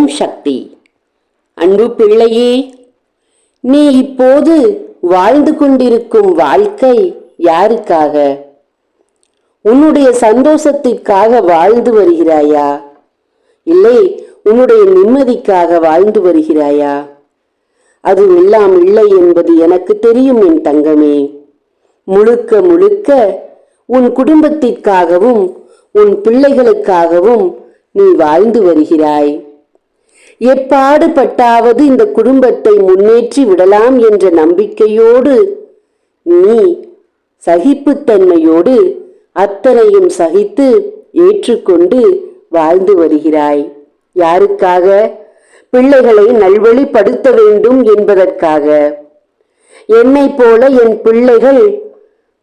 ஓம் சக்தி. அன்பு பிள்ளையே நீ இப்போது வாழ்ந்து கொண்டிருக்கும் வாழ்க்கை யாருக்காக? உன்னுடைய சந்தோஷத்திற்காக வாழ்ந்து வருகிறாயா? இல்லை உன்னுடைய நிம்மதிக்காக வாழ்ந்து வருகிறாயா? அது எல்லாம் இல்லை என்பது எனக்கு தெரியும் என் தங்கமே. முழுக்க முழுக்க உன் குடும்பத்திற்காகவும் உன் பிள்ளைகளுக்காகவும் நீ வாழ்ந்து வருகிறாய். எப்பாடுபட்டாவது இந்த குடும்பத்தை முன்னேற்றி விடலாம் என்ற நம்பிக்கையோடு நீ சகிப்புத்தன்மையோடு அத்தனையும் சகித்து ஏற்றுக்கொண்டு வாழ்ந்து வருகிறாய். யாருக்காக? பிள்ளைகளை நல்வழிப்படுத்த வேண்டும் என்பதற்காக. என்னை போல என் பிள்ளைகள்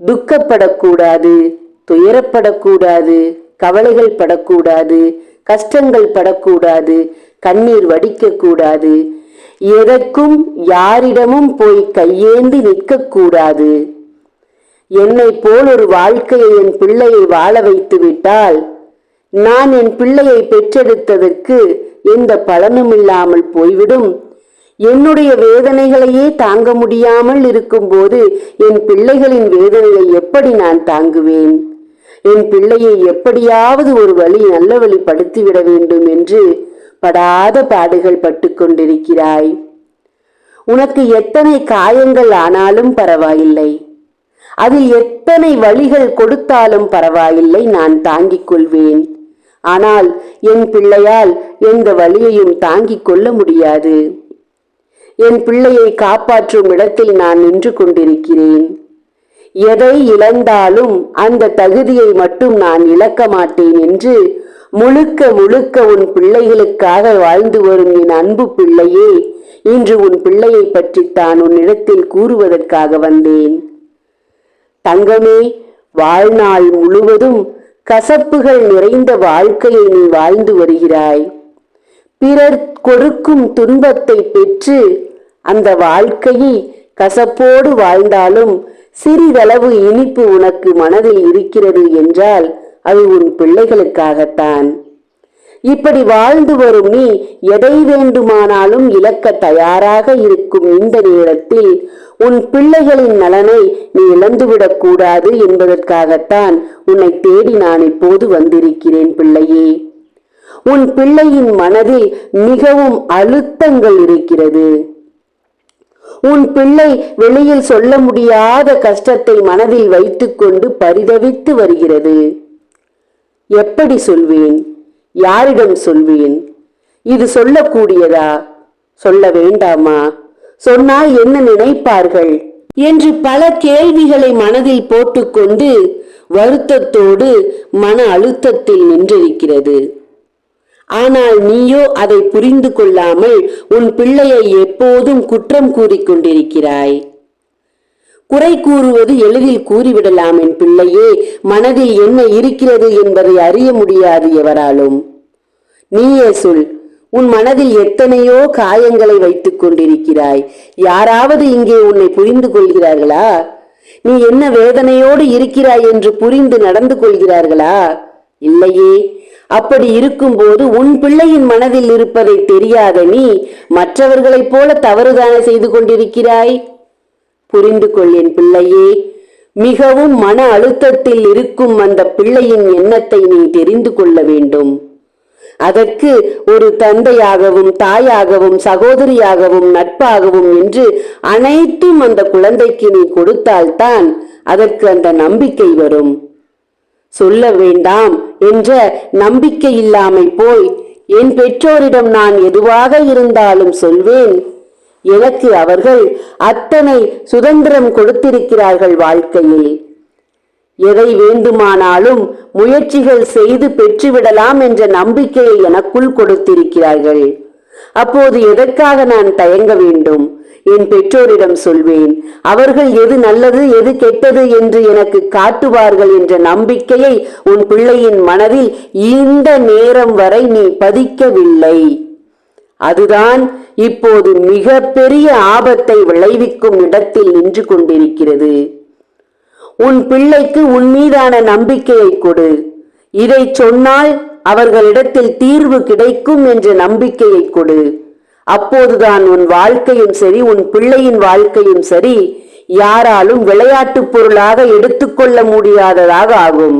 துக்கப்படக்கூடாது துயரப்படக்கூடாது கவலைகள் படக்கூடாது கஷ்டங்கள் படக்கூடாது கண்ணீர் வடிக்கக்கூடாது. எதற்கும் யாரிடமும் போய் கையேந்தி நிற்கக்கூடாது. என்னை போல் ஒரு வாழ்க்கையை என் பிள்ளையை வாழ வைத்து விட்டால் நான் என் பிள்ளையை பெற்றெடுத்ததற்கு எந்த பலனும் இல்லாமல் போய்விடும். என்னுடைய வேதனைகளையே தாங்க முடியாமல் இருக்கும்போது என் பிள்ளைகளின் வேதனையை எப்படி நான் தாங்குவேன்? என் பிள்ளையை எப்படியாவது ஒரு வழி நல்ல வழிப்படுத்திவிட வேண்டும் என்று படாத பாடுகள் பட்டு கொண்டிருக்கிறாய் உனக்கு எத்தனை காயங்கள் ஆனாலும் பரவாயில்லை. அதில் எத்தனை வழிகள் கொடுத்தாலும் பரவாயில்லை நான் தாங்கிக் கொள்வேன். ஆனால் என் பிள்ளையால் எந்த வழியையும் தாங்கிக் கொள்ள முடியாது. என் பிள்ளையை காப்பாற்றும் இடத்தில் நான் நின்று கொண்டிருக்கிறேன். எதை இழந்தாலும் அந்த தகுதியை மட்டும் நான் இழக்க மாட்டேன் என்று முழுக்க முழுக்க உன் பிள்ளைகளுக்காக வாழ்ந்து வரும் என் அன்பு பிள்ளையே இன்று உன் பிள்ளையை பற்றி தான் உன்னிடத்தில் கூறுவதற்காக வந்தேன். தங்கமே வாழ்நாள் முழுவதும் கசப்புகள் நிறைந்த வாழ்க்கையை நீ வாழ்ந்து வருகிறாய். பிறர் கொடுக்கும் துன்பத்தை பெற்று அந்த வாழ்க்கையை கசப்போடு வாழ்ந்தாலும் சிறிதளவு இனிப்பு உனக்கு மனதில் இருக்கிறது என்றால் அது உன் பிள்ளைகளுக்காகத்தான். இப்படி வாழ்ந்து வரும் நீ எதை வேண்டுமானாலும் இழக்க தயாராக இருக்கும் இந்த நேரத்தில் உன் பிள்ளைகளின் நலனை நீ இழந்துவிடக் கூடாது என்பதற்காகத்தான் உன்னை தேடி நான் இப்போது வந்திருக்கிறேன் பிள்ளையே. உன் பிள்ளையின் மனதில் மிகவும் அழுத்தங்கள் இருக்கிறது. உன் பிள்ளை வெளியில் சொல்ல முடியாத கஷ்டத்தை மனதில் வைத்துக்கொண்டு பரிதவித்து வருகிறது. எப்படி சொல்வேன்? யாரிடம் சொல்வேன்? இது சொல்லக்கூடியதா? சொல்ல வேண்டாமா? சொன்னால் என்ன நினைப்பார்கள்? என்று பல கேள்விகளை மனதில் போட்டுக்கொண்டு வருத்தத்தோடு மன அழுத்தத்தில் நின்றிருக்கிறது. ஆனால் நீயோ அதை புரிந்து கொள்ளாமல் உன் பிள்ளையை எப்போதும் குற்றம் கூறிக்கொண்டிருக்கிறாய் குறை கூறுவது எளிதில் கூறிவிடலாம் என் பிள்ளையே மனதில் என்ன இருக்கிறது என்பதை அறிய முடியாது எவராலும். நீயே சொல் உன் மனதில் எத்தனையோ காயங்களை வைத்துக் கொண்டிருக்கிறாய். யாராவது இங்கே உன்னை புரிந்து கொள்கிறார்களா? நீ என்ன வேதனையோடு இருக்கிறாய் என்று புரிந்து நடந்து கொள்கிறார்களா? இல்லையே அப்படி இருக்கும்போது உன் பிள்ளையின் மனதில் இருப்பதை தெரியாத நீ மற்றவர்களைப் போல தவறுதானே செய்து கொண்டிருக்கிறாய்? புரிந்து கொள் என் பிள்ளையே மிகவும் மன அழுத்தத்தில் இருக்கும் அந்த பிள்ளையின் எண்ணத்தை நீ தெரிந்து கொள்ள வேண்டும். அதற்கு ஒரு தந்தையாகவும் தாயாகவும் சகோதரியாகவும் நட்பாகவும் என்று அனைத்தும் அந்த குழந்தைக்கு நீ கொடுத்தால்தான் அதற்கு அந்த நம்பிக்கை வரும். சொல்ல வேண்டாம் என்ற நம்பிக்கை இல்லாமை போய் என் பெற்றோரிடம் நான் எதுவாக இருந்தாலும் சொல்வேன். எனக்கு அவர்கள் அத்தனை சுதந்திரம் கொடுத்திருக்கிறார்கள் வாழ்க்கையில். எதை வேண்டுமானாலும் முயற்சிகள் செய்து பெற்றுவிடலாம் என்ற நம்பிக்கையை எனக்குள் கொடுத்திருக்கிறார்கள். அப்போது எதற்காக நான் தயங்க வேண்டும்? என் பெற்றோரிடம் சொல்வேன் அவர்கள் எது நல்லது எது கெட்டது என்று எனக்கு காட்டுவார்கள் என்ற நம்பிக்கையை உன் பிள்ளையின் மனதில் இந்த நேரம் வரை நீ பதிக்கவில்லை. அதுதான் இப்போது மிக பெரிய ஆபத்தை விளைவிக்கும் இடத்தில் நின்று கொண்டிருக்கிறது. உன் பிள்ளைக்கு உன் மீதான நம்பிக்கையை கொடு. இதை சொன்னால் அவர்களிடத்தில் தீர்வு கிடைக்கும் என்ற நம்பிக்கையை கொடு. அப்போதுதான் உன் வாழ்க்கையும் சரி உன் பிள்ளையின் வாழ்க்கையும் சரி யாராலும் விளையாட்டுப் பொருளாக எடுத்துக்கொள்ள முடியாததாக ஆகும்.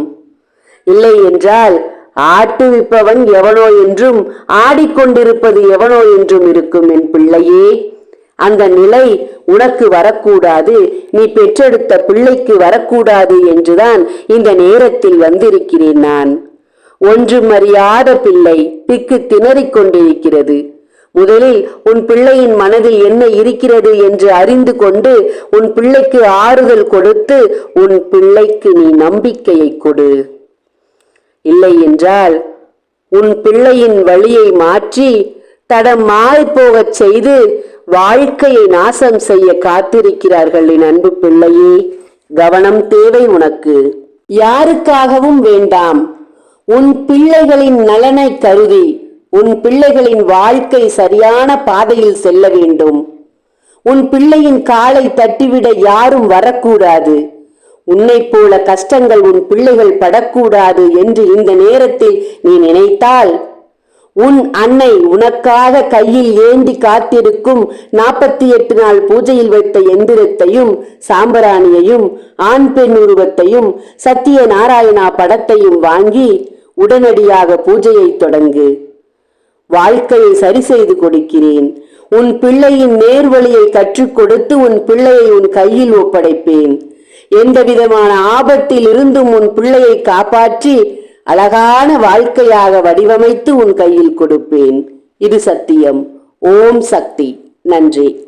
இல்லை என்றால் ஆட்டுவிப்பவன் எவனோ என்றும் ஆடிக்கொண்டிருப்பது எவனோ என்றும் இருக்கும் என் பிள்ளையே. அந்த நிலை உனக்கு வரக்கூடாது. நீ பெற்றெடுத்த பிள்ளைக்கு வரக்கூடாது என்றுதான் இந்த நேரத்தில் வந்திருக்கிறேன் நான். ஒன்றுமறியாத பிள்ளை திக்கு திணறிக் கொண்டிருக்கிறது. முதலில் உன் பிள்ளையின் மனதில் என்ன இருக்கிறது என்று அறிந்து கொண்டு உன் பிள்ளைக்கு ஆறுதல் கொடுத்து உன் பிள்ளைக்கு நீ நம்பிக்கையை கொடு. இல்லை என்றால் உன் பிள்ளையின் வழியை மாற்றி தடம் மாறிப்போகச் செய்து வாழ்க்கையை நாசம் செய்ய காத்திருக்கிறார்கள் என் அன்பு பிள்ளையே. கவனம் தேவை உனக்கு. யாருக்காகவும் வேண்டாம். உன் பிள்ளைகளின் நலனை கருதி உன் பிள்ளைகளின் வாழ்க்கை சரியான பாதையில் செல்ல வேண்டும். உன் பிள்ளையின் காலை தட்டிவிட யாரும் வரக்கூடாது. உன்னைப் போல கஷ்டங்கள் உன் பிள்ளைகள் படக்கூடாது என்று இந்த நேரத்தில் நீ நினைத்தால் உன் அன்னை உனக்காக கையில் ஏந்தி காத்திருக்கும் நாற்பத்தி எட்டு நாள் பூஜையில் வைத்த எந்திரத்தையும் சாம்பராணியையும் ஆண் பெண் உருவத்தையும் சத்திய நாராயணா படத்தையும் வாங்கி உடனடியாக பூஜையை தொடங்கு. வாழ்க்கையை சரி செய்து கொடுக்கிறேன். உன் பிள்ளையின் நேர்வழியை கற்றுக் கொடுத்து உன் பிள்ளையை உன் கையில் ஒப்படைப்பேன். எந்த விதமான ஆபத்தில் இருந்தும் உன் பிள்ளையை காப்பாற்றி அழகான வாழ்க்கையாக வடிவமைத்து உன் கையில் கொடுப்பேன். இது சத்தியம். ஓம் சக்தி. நன்றி.